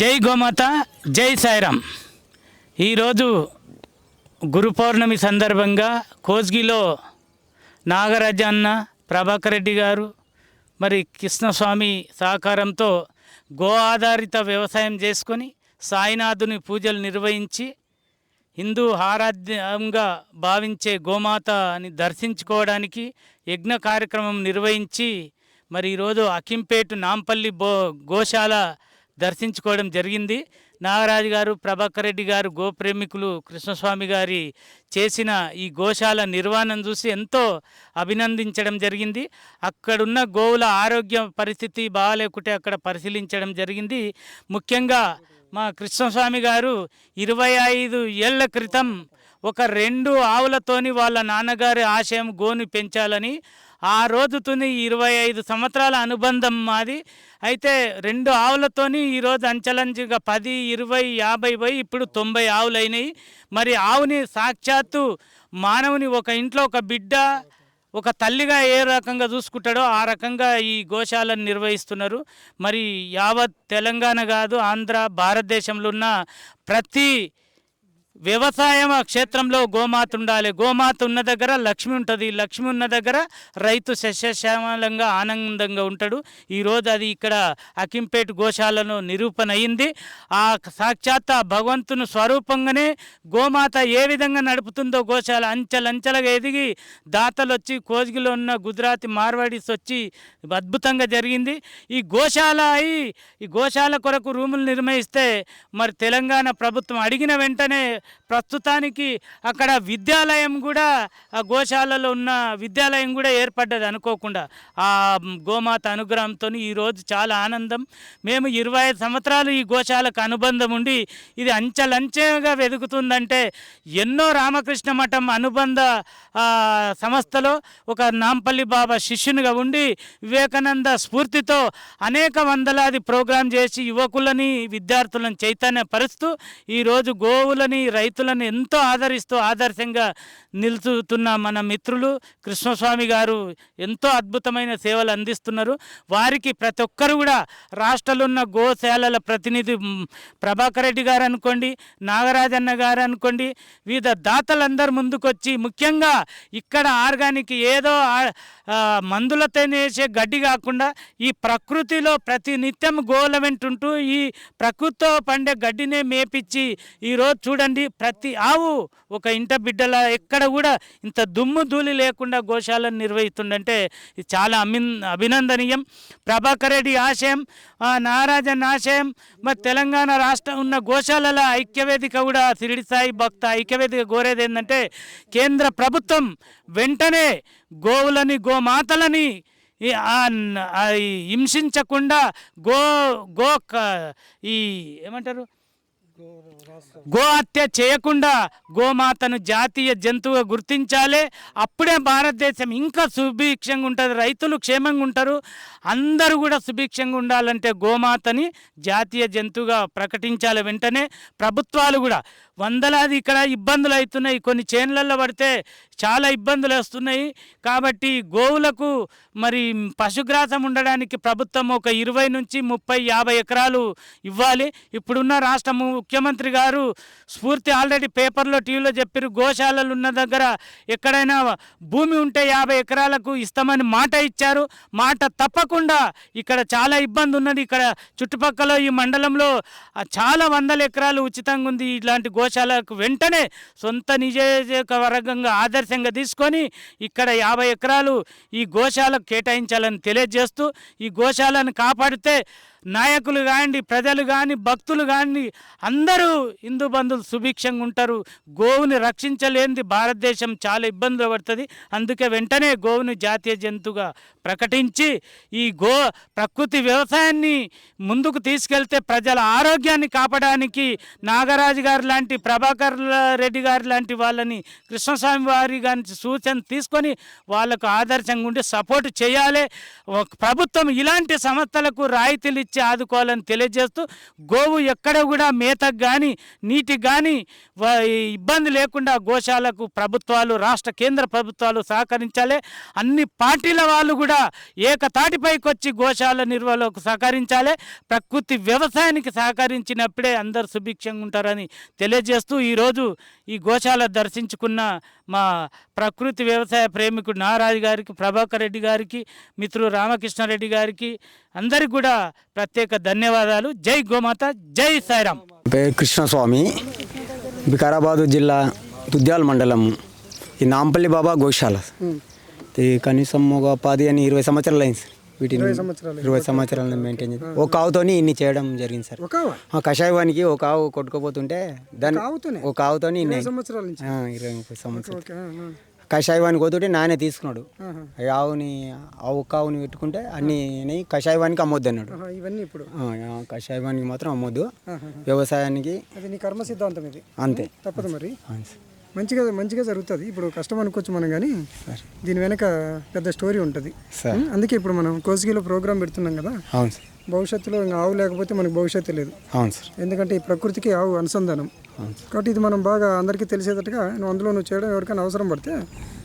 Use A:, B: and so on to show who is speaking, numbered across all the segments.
A: జై గోమాత జై సాయిరామ్ ఈరోజు గురు పౌర్ణమి సందర్భంగా కోజ్గిలో నాగరాజన్న ప్రభాకర్ రెడ్డి గారు మరి కృష్ణస్వామి సహకారంతో గో ఆధారిత వ్యవసాయం చేసుకొని సాయినాథుని పూజలు నిర్వహించి హిందూ ఆరాధ్యంగా భావించే గోమాతని దర్శించుకోవడానికి యజ్ఞ కార్యక్రమం నిర్వహించి మరి ఈరోజు అకింపేటు నాంపల్లి బో గోశాల దర్శించుకోవడం జరిగింది. నాగరాజు గారు ప్రభాకర్ రెడ్డి గారు గోప్రేమికులు కృష్ణస్వామి గారి చేసిన ఈ గోశాల నిర్వహణను చూసి ఎంతో అభినందించడం జరిగింది. అక్కడున్న గోవుల ఆరోగ్య పరిస్థితి బాగాలేకుంటే అక్కడ పరిశీలించడం జరిగింది. ముఖ్యంగా మా కృష్ణస్వామి గారు ఇరవై ఐదు ఏళ్ళ క్రితం ఒక రెండు ఆవులతోని వాళ్ళ నాన్నగారి ఆశయం గోని పెంచాలని ఆ రోజుతోని ఇరవై ఐదు సంవత్సరాల అనుబంధం మాది. అయితే రెండు ఆవులతోని ఈరోజు అంచలంచుగా పది ఇరవై యాభై పోయి ఇప్పుడు తొంభై ఆవులు అయినాయి మరి ఆవుని సాక్షాత్తు మానవుని ఒక ఇంట్లో ఒక బిడ్డ ఒక తల్లిగా ఏ రకంగా చూసుకుంటాడో ఆ రకంగా ఈ గోశాలను నిర్వహిస్తున్నారు. మరి యావత్ తెలంగాణ కాదు ఆంధ్ర భారతదేశంలో ఉన్న ప్రతి వ్యవసాయం క్షేత్రంలో గోమాత ఉండాలి. గోమాత ఉన్న దగ్గర లక్ష్మి ఉంటుంది. లక్ష్మి ఉన్న దగ్గర రైతు సస్యశ్యామలంగా ఆనందంగా ఉంటాడు. ఈరోజు అది ఇక్కడ అకింపేట్ గోశాలను నిరూపణ అయింది. ఆ సాక్షాత్ భగవంతుని స్వరూపంగానే గోమాత ఏ విధంగా నడుపుతుందో గోశాల అంచెలంచెలుగా ఎదిగి దాతలు వచ్చి కోజిగిలో ఉన్న గుజరాతీ మార్వాడీస్ వచ్చి అద్భుతంగా జరిగింది. ఈ గోశాల అయి ఈ గోశాల కొరకు రూములు నిర్మిస్తే మరి తెలంగాణ ప్రభుత్వం అడిగిన వెంటనే ప్రస్తుతానికి అక్కడ విద్యాలయం కూడా ఆ గోశాలలో ఉన్న విద్యాలయం కూడా ఏర్పడ్డది అనుకోకుండా. ఆ గోమాత అనుగ్రహంతో ఈరోజు చాలా ఆనందం. మేము ఇరవై ఐదు సంవత్సరాలు ఈ గోశాలకు అనుబంధం ఉండి ఇది అంచెలంచెగా వెదుకుతుందంటే ఎన్నో రామకృష్ణ మఠం అనుబంధ సంస్థలో ఒక నాంపల్లి బాబా శిష్యునిగా ఉండి వివేకానంద స్ఫూర్తితో అనేక వందలాది ప్రోగ్రాం చేసి యువకులని విద్యార్థులను చైతన్యపరుస్తూ ఈరోజు గోవులని రైతులను ఎంతో ఆదరిస్తూ ఆదర్శంగా నిలుచుతున్న మన మిత్రులు కృష్ణస్వామి గారు ఎంతో అద్భుతమైన సేవలు అందిస్తున్నారు. వారికి ప్రతి ఒక్కరు కూడా రాష్ట్రంలో ఉన్న గోశాలల ప్రతినిధి ప్రభాకర్ రెడ్డి గారు అనుకోండి నాగరాజన్న గారు అనుకోండి వివిధ దాతలందరూ ముందుకొచ్చి ముఖ్యంగా ఇక్కడ ఆర్గానిక్ ఏదో మందులతో వేసే గడ్డి కాకుండా ఈ ప్రకృతిలో ప్రతి నిత్యం గోల వెంటుంటూ ఈ ప్రకృతితో పండే గడ్డినే మేపిచ్చి ఈరోజు చూడండి ప్రతి ఆవు ఒక ఇంట బిడ్డల ఎక్కడ కూడా ఇంత దుమ్ము ధూళి లేకుండా గోశాలను నిర్వహిస్తుండంటే ఇది చాలా అమి అభినందనీయం. ప్రభాకర్ రెడ్డి ఆశయం ఆ నారాజన్ ఆశయం మరి తెలంగాణ రాష్ట్రం ఉన్న గోశాలల ఐక్యవేదిక కూడా సిరిడి సాయి భక్త ఐక్యవేదిక కోరేది ఏంటంటే కేంద్ర ప్రభుత్వం వెంటనే గోవులని గోమాతలని హింసించకుండా గో గో ఈ ఏమంటారు? గో హత్య చేయకుండా గోమాతను జాతీయ జంతువుగా గుర్తించాలి. అప్పుడే భారతదేశం ఇంకా సుభిక్షంగా ఉంటుంది. రైతులు క్షేమంగా ఉంటారు. అందరూ కూడా సుభిక్షంగా ఉండాలంటే గోమాతని జాతీయ జంతువుగా ప్రకటించాలి వెంటనే. ప్రభుత్వాలు కూడా వందలాది ఇక్కడ ఇబ్బందులు అవుతున్నాయి. కొన్ని చేనులలో పడితే చాలా ఇబ్బందులు వస్తున్నాయి. కాబట్టి గోవులకు మరి పశుగ్రాసం ఉండడానికి ప్రభుత్వం ఒక ఇరవై నుంచి ముప్పై యాభై ఎకరాలు ఇవ్వాలి. ఇప్పుడున్న రాష్ట్ర ముఖ్యమంత్రి గారు స్ఫూర్తి ఆల్రెడీ పేపర్లో టీవీలో చెప్పారు గోశాలలు ఉన్న దగ్గర ఎక్కడైనా భూమి ఉంటే యాభై ఎకరాలకు ఇస్తామని మాట ఇచ్చారు. మాట తప్పకుండా ఇక్కడ చాలా ఇబ్బంది ఉన్నది. ఇక్కడ చుట్టుపక్కల ఈ మండలంలో చాలా వందల ఎకరాలు ఉచితంగా ఉంది. ఇలాంటి గోశాలకు వెంటనే సొంత నియోజకవర్గంగా ఆదర్శంగా తీసుకొని ఇక్కడ యాభై ఎకరాలు ఈ గోశాలకు కేటాయించాలని తెలియజేస్తూ ఈ గోశాలను కాపాడితే నాయకులు కానివ్వండి ప్రజలు కానీ భక్తులు కానీ అందరూ హిందూ బంధువులు సుభిక్షంగా ఉంటారు. గోవుని రక్షించలేనిది భారతదేశం చాలా ఇబ్బందులు పడుతుంది. అందుకే వెంటనే గోవుని జాతీయ జంతువుగా ప్రకటించి ఈ గో ప్రకృతి వ్యవసాయాన్ని ముందుకు తీసుకెళ్తే ప్రజల ఆరోగ్యాన్ని కాపాడడానికి నాగరాజు గారు లాంటి ప్రభాకర్ రెడ్డి గారు లాంటి వాళ్ళని కృష్ణస్వామి వారి గారి సూచన తీసుకొని వాళ్ళకు ఆదర్శంగా ఉండి సపోర్ట్ చేయాలి. ఒక ప్రభుత్వం ఇలాంటి సంస్థలకు రాయితీలు ఇచ్చి ఆదుకోవాలని తెలియజేస్తూ గోవు ఎక్కడ కూడా మేతకు కానీ నీటికి కానీ ఇబ్బంది లేకుండా గోశాలకు ప్రభుత్వాలు రాష్ట్ర కేంద్ర ప్రభుత్వాలు సహకరించాలి. అన్ని పార్టీల వాళ్ళు కూడా ఏకతాటిపైకి వచ్చి గోశాల నిర్వహణకు సహకరించాలి. ప్రకృతి వ్యవసాయానికి సహకరించినప్పుడే అందరు సుభిక్షంగా ఉంటారని తెలియజేస్తూ ఈరోజు ఈ గోశాల దర్శించుకున్న మా ప్రకృతి వ్యవసాయ ప్రేమికుడు నారాజు గారికి ప్రభాకర్ రెడ్డి గారికి మిత్రుడు రామకృష్ణారెడ్డి గారికి అందరికి కూడా ప్రత్యేక ధన్యవాదాలు. జై గోమాత జై సాయిరామ్
B: పేరు కృష్ణస్వామి. వికారాబాదు జిల్లా దుద్యాల మండలం. ఈ నాంపల్లి బాబా గోశాల. ఇది కనీసం ఒక పది అని ఇరవై సంవత్సరాలు అయింది సార్. వీటిని ఇరవై సంవత్సరాలు మెయింటైన్ చేసి. ఒక ఆవుతోని ఇన్ని చేయడం జరిగింది సార్. కషాయవానికి ఒక ఆవు కొట్టుకోపోతుంటే దాన్ని? ఒక ఆవుతోని ఇన్ని ఇరవై ముప్పై సంవత్సరాలు. కషాయవానికి పోతుంటే నానే తీసుకున్నాడు. ఆవుని ఆ ఒక్క ఆవుని పెట్టుకుంటే అన్ని. కషాయవానికి అమ్మొద్దు అన్నాడు
C: ఇవన్నీ ఇప్పుడు.
B: కషాయవానికి మాత్రం అమ్మొద్దు. వ్యవసాయానికి
C: అది నీ కర్మ సిద్ధాంతం ఇది.
B: అంతే.
C: తప్పదు మరి. మంచిగా మంచిగా జరుగుతుంది. ఇప్పుడు కష్టం అనుకోవచ్చు మనం కానీ దీని వెనక పెద్ద స్టోరీ ఉంటుంది? అందుకే ఇప్పుడు మనం కోసిగిలో ప్రోగ్రామ్ పెడుతున్నాం కదా.
B: అవును సార్.
C: భవిష్యత్తులో ఇంకా ఆవు లేకపోతే మనకు భవిష్యత్తు లేదు.
B: అవును సార్.
C: ఎందుకంటే ఈ ప్రకృతికి ఆవు అనుసంధానం. కాబట్టి ఇది మనం బాగా అందరికీ తెలిసేటట్టుగా నువ్వు అందులో నువ్వు చేయడం ఎవరికైనా అవసరం పడితే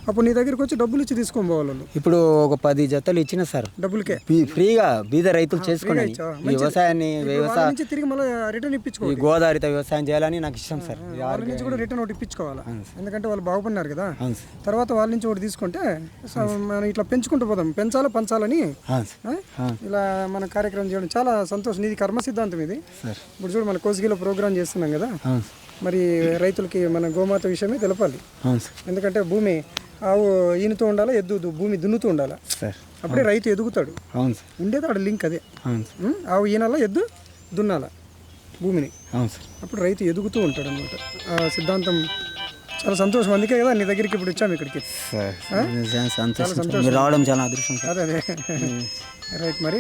C: అప్పుడు నీ దగ్గరికి వచ్చి డబ్బులు ఇచ్చి తీసుకొని పోవాలి వాళ్ళు.
B: ఇప్పుడు ఒక పది జతలు ఇచ్చిన సార్.
C: డబ్బులకే.
B: ఫ్రీ- ఫ్రీగా బీద రైతులు చేసుకున్నాయి
C: ఇచ్చా.
B: ఈ వ్యవసాయాన్ని
C: వాళ్ళ
B: వ్యవసాయ
C: నుంచి తిరిగి మళ్ళీ రిటర్న్ ఇప్పించుకో
B: ఈ గోదావరిత వ్యవసాయం చేయాలని నాకు ఇష్టం సార్. ఇది
C: వాళ్ళ నుంచి కూడా రిటర్న్ ఒకటి ఇప్పించుకోవాలి? ఎందుకంటే వాళ్ళు బాగుపడినారు కదా.
B: అవును సార్.
C: తర్వాత వాళ్ళ నుంచి ఒకటి తీసుకుంటే సో మనం ఇట్లా పెంచుకుంటూ పోదాం. పెంచాలా పంచాలని?
B: అవును సార్.
C: ఆ? ఇలా మన కార్యక్రమం చేయడం చాలా సంతోషం. ఇది కర్మ సిద్ధాంతం ఇది.
B: సార్.
C: ఇప్పుడు చూడు మన కోసిగిలో ప్రోగ్రామ్ చేస్తున్నాం కదా.
B: అవును సార్.
C: మరి రైతులకి మన గోమాత విషయమే తెలపాలి.
B: అవును సార్.
C: ఎందుకంటే భూమి ఆవు ఈనుతూ ఉండాలా ఎద్దు భూమి దున్నుతూ ఉండాలా?
B: సార్
C: అప్పుడే రైతు ఎదుగుతాడు.
B: అవును సార్.
C: ఉండేది ఆడ లింక్ అదే? ఆవు ఈనాలా ఎద్దు దున్నాలా భూమిని?
B: అవును సార్.
C: అప్పుడు రైతు ఎదుగుతూ ఉంటాడు అనమాట ఆ సిద్ధాంతం చాలా సంతోషం. అందుకే కదా నీ దగ్గరికి ఇప్పుడు వచ్చాము ఇక్కడికి.
B: రావడం చాలా అదృష్టం
C: అదే అదే. రైట్ మరి